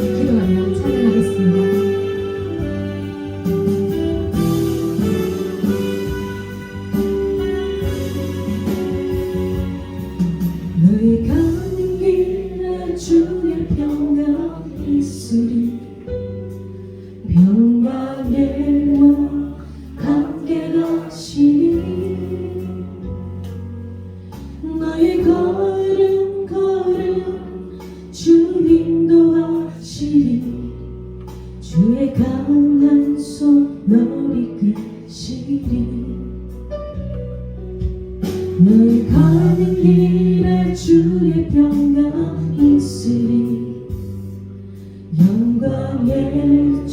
찬양하겠습니다. 영광의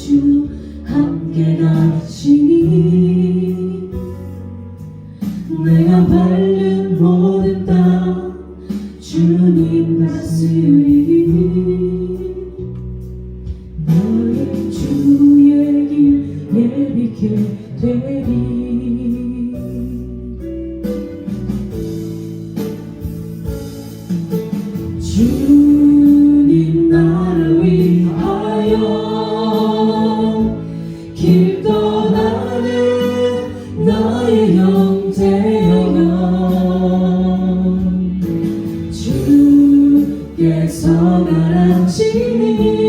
가라치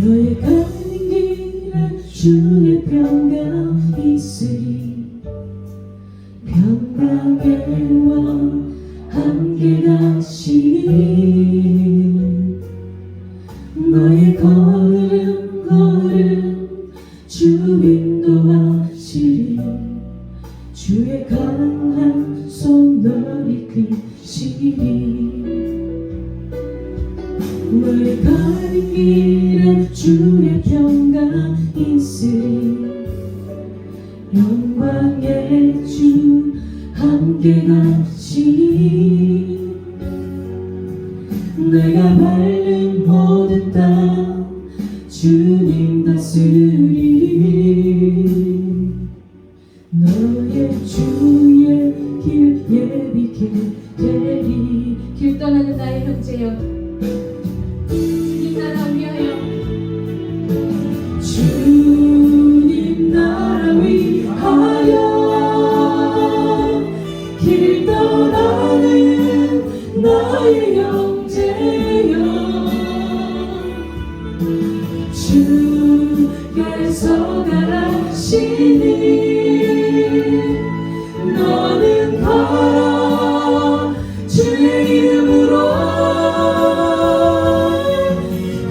너의 가는 길에 주의 평강 있으리. 평강의 왕 함께 가시니 너의 걸음 걸음 주 인도하시리. 주의 강한 손 너를 이끄시리. 너의 가는 길에 주의 평강 있으리. 영광의 주 함께 가시니. 내가 밟는 모든 땅 주님 다스리니 너의 주의 길 예비케 되리. 길 떠나는 나의 형제여. 주님 나라 나의 형제여. 주께서 가라시니 너는 가라 주의 이름으로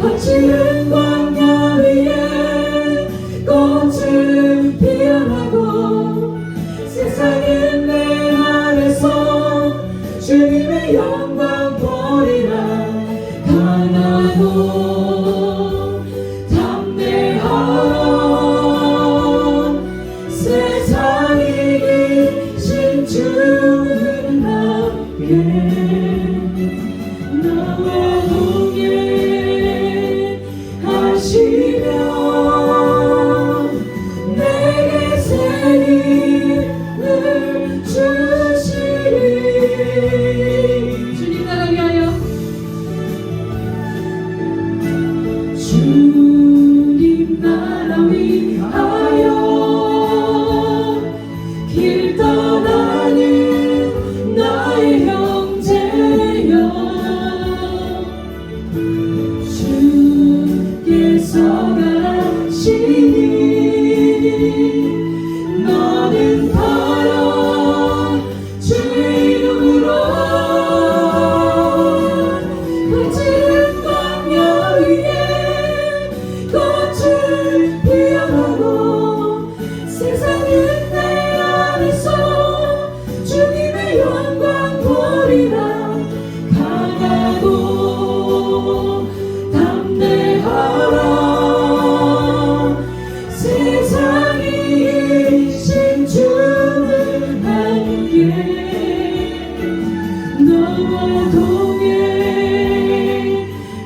거칠은 광야 위에 꽃은 피어나고 세상은 내 안에서 주님의 영 You.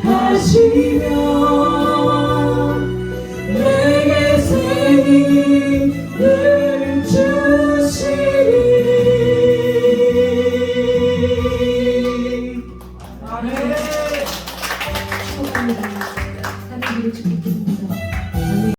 동행하시며 내게 새 힘을